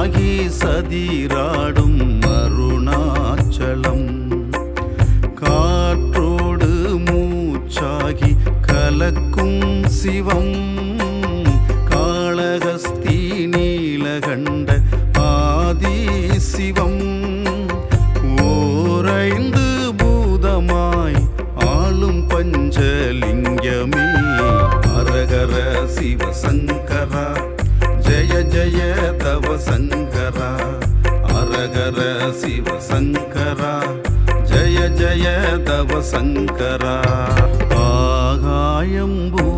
தியாகி சதிராடும் அருணாச்சலம். காற்றோடு மூச்சாகி கலக்கும் சிவம். தவ சங்கரா அரகர சிவசங்கரா ஜய ஜய தவ சங்கரா ஆகாயம்பூ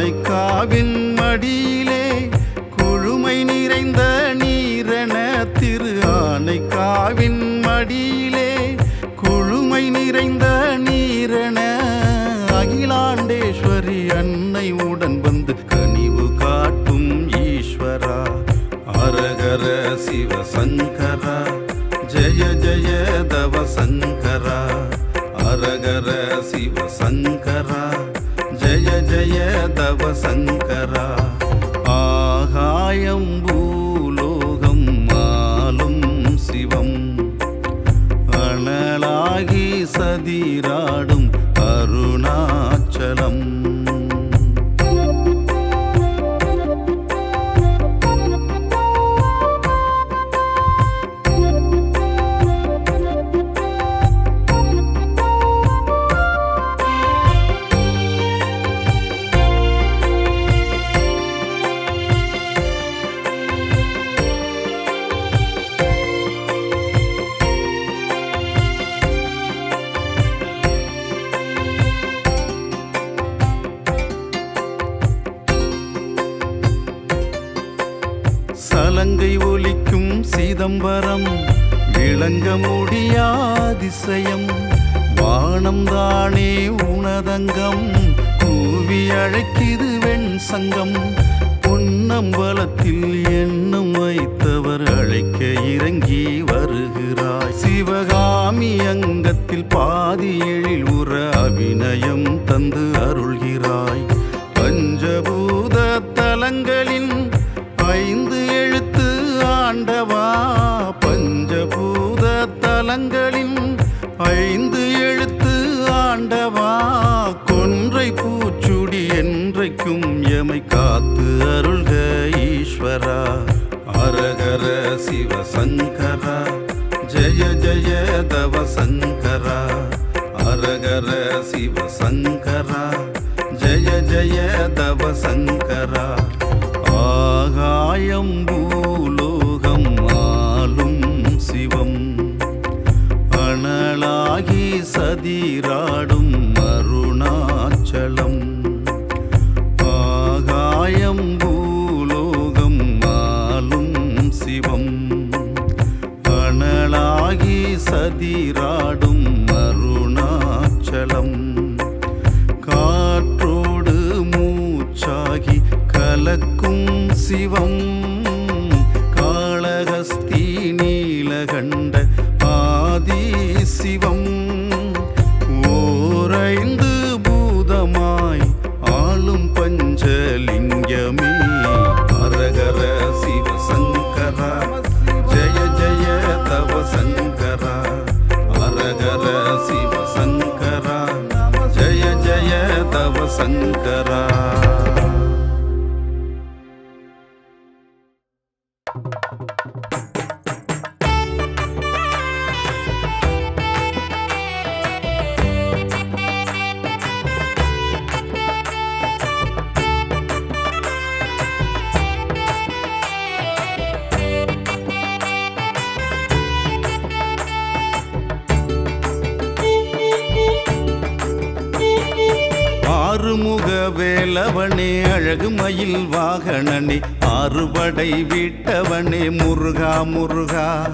ஆனைக்காவின் மடியிலே குழுமை நிறைந்த நீரென திரு ஆனைக்காவின் மடியிலே குழுமை நிறைந்த நீரென அகிலாண்டேஸ்வரி அன்னை உடன் வந்து கனிவு காட்டும் ஈஸ்வரா. அரகர சிவசங்கரா. ஜய ஜய தவ சங்கரா அரகர சிவசங்கரா. ஜய ஜய தவ சங்கரா ஆகாயம் பூலோகம் ஆளும் சிவம். அனலாகி சதிராடும் அருணாச்சலம். விளங்க முடியாதிசயம் வானம் தானே உணதங்கம் கூவி அழைக்கிது வெண் சங்கம். பொன்னம்பலத்தில் எண்ணம் வைத்தவர் அழைக்க இறங்கி வருகிறாய். சிவகாமி அங்கத்தில் பாதி எழில் உற அபிநயம் தந்து அருள்கிறாய். பஞ்சபூத தலங்களின் ஐந்து எழுத்து ஆண்டவா பஞ்சபூத தலங்களின் ஐந்து எழுத்து ஆண்டவா கொன்றை பூச்சுடி என்றைக்கும் எமை காத்து அருள்க ஈஸ்வரா. அரகர சிவசங்கரா ஜய ஜய தவ சங்கரா அரகர சிவசங்கரா ஜய ஜய தவ சங்கரா ஆகாயம் பூலோகம் சதிராடும் அருணாச்சலம். ஆகாயம் பூலோகம் ஆளும் சிவம். அனலாகி சதிராடும் அருணாச்சலம். காற்றோடு மூச்சாகி கலக்கும் சிவம். சங்கரா வேலவனே அழகு மயில் வாகனனே ஆறுபடை வீட்டவனே முருகா முருகா.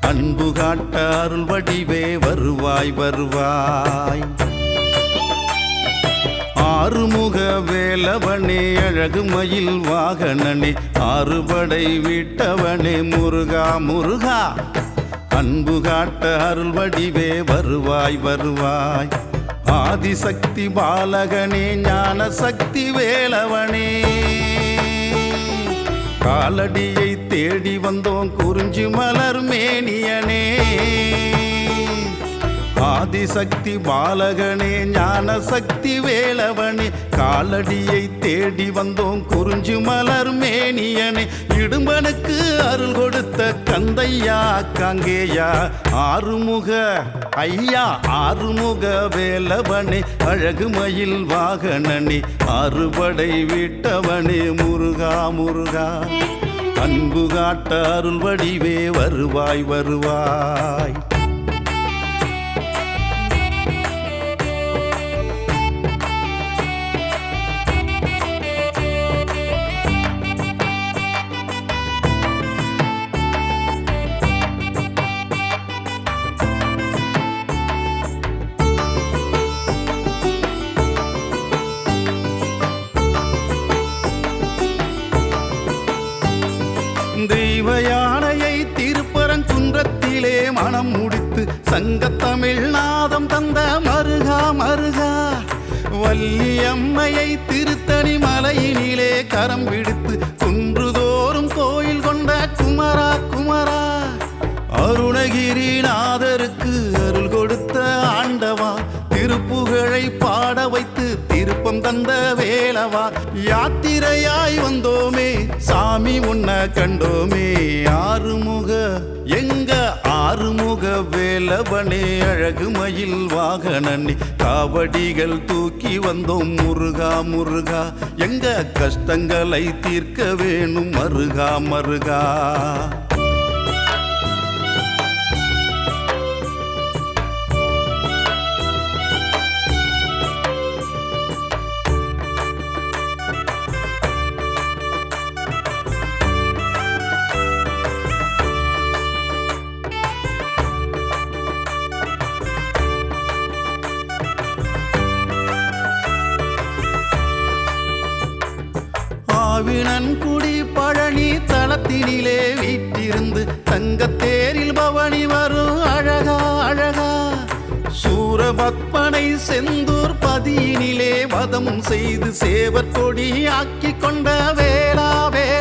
அன்பு காட்ட அருள் வடிவே வருவாய் வருவாய். ஆறுமுக வேலவனே அழகு மயில் வாகனனே ஆறுபடை வீட்டவனே முருகா முருகா. அன்பு காட்ட அருள் வடிவே வருவாய் வருவாய். ஆதிசக்தி பாலகனே ஞான சக்தி வேலவனே. காலடியை தேடி வந்தோம் குறிஞ்சி மலர் மேனியனே. ஆதிசக்தி பாலகனே ஞான சக்தி வேலவனே காலடியை தேடி வந்தோம் குறிஞ்சு மலர் மேனியனே. இடும்பனுக்கு அருள் கொடுத்த கந்தையா காங்கேயா ஆறுமுக ஐயா ஆறுமுக வேலவனே அழகு மயில் வாகனனே அறுபடை விட்டவனே முருகா முருகா. அன்பு காட்ட அருள் வடிவே வருவாய் வருவாய். சங்க தமிழ்நாதம் தந்த மருகா மருகா. வள்ளியம்மையை திருத்தணி மலையினிலே கரம் பிடித்து குன்றுதோறும் கோயில் கொண்ட குமரா குமரா. அருணகிரிநாதருக்கு அருள் கொடுத்த ஆண்டவா திருப்புகழை பாட வைத்து திருப்பம் தந்த வேலவா. யாத்திரையாய் வந்தோமே சாமி உன்ன கண்டோமே. ஆறுமுக எங்க வேலவனே அழகு மயில் வாகனனே காவடிகள் தூக்கி வந்தோம் முருகா முருகா. எங்க கஷ்டங்களை தீர்க்க வேணும் மருகா மருகா. தங்கத்தேரில் பவனி வரும். அழகா அழகா. சூரபத்மனை செந்தூர் பதியினிலே வதம் செய்து சேவர் கொடி ஆக்கி கொண்ட வேளாவே.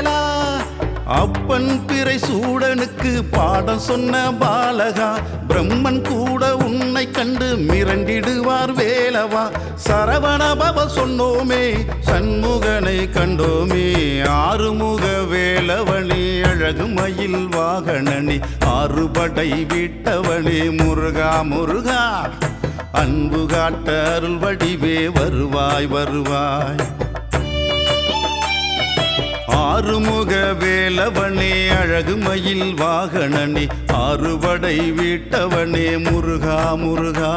அப்பன் பிறை சூடனுக்கு பாடம் சொன்ன பாலகா. பிரம்மன் கூட உன்னை கண்டு மிரண்டிடுவார் வேலவா. சரவணபவ சொன்னோமே சண்முகனை கண்டோமே. ஆறுமுக வேலவனே அழகு மயில் வாகனனே. ஆறுபடை விட்டவனே முருகா முருகா. அன்பு காட்ட அருள் வடிவே வருவாய் வருவாய். ஆறுமுக வேலவனே அழகு மயில் வாகனனே ஆறுபடை வீட்டவனே முருகா முருகா.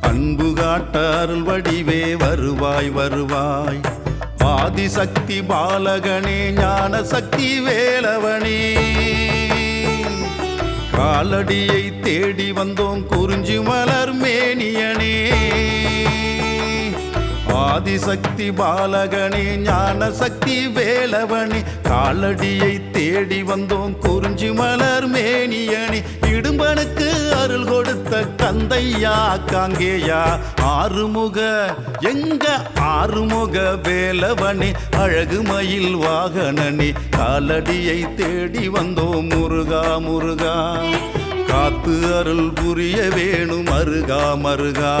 அன்பு காட்டாருள் வடிவே வருவாய் வருவாய். ஆதிசக்தி பாலகனே ஞான சக்தி வேலவனே. காலடியை தேடி வந்தோம் குறிஞ்சி மலர் மேனியனே. ஆதிசக்தி பாலகனே ஞான சக்தி வேலவனே காலடியை தேடி வந்தோம் குறிஞ்சி மலர் மேனியணி இடும்பனுக்கு அருள் கொடுத்த கந்தையா காங்கேயா ஆறுமுக எங்க ஆறுமுக வேலவனே அழகு மயில் வாகனனே. காலடியை தேடி வந்தோம் முருகா முருகா. காத்து அருள் புரிய வேணும் அருகா மருகா.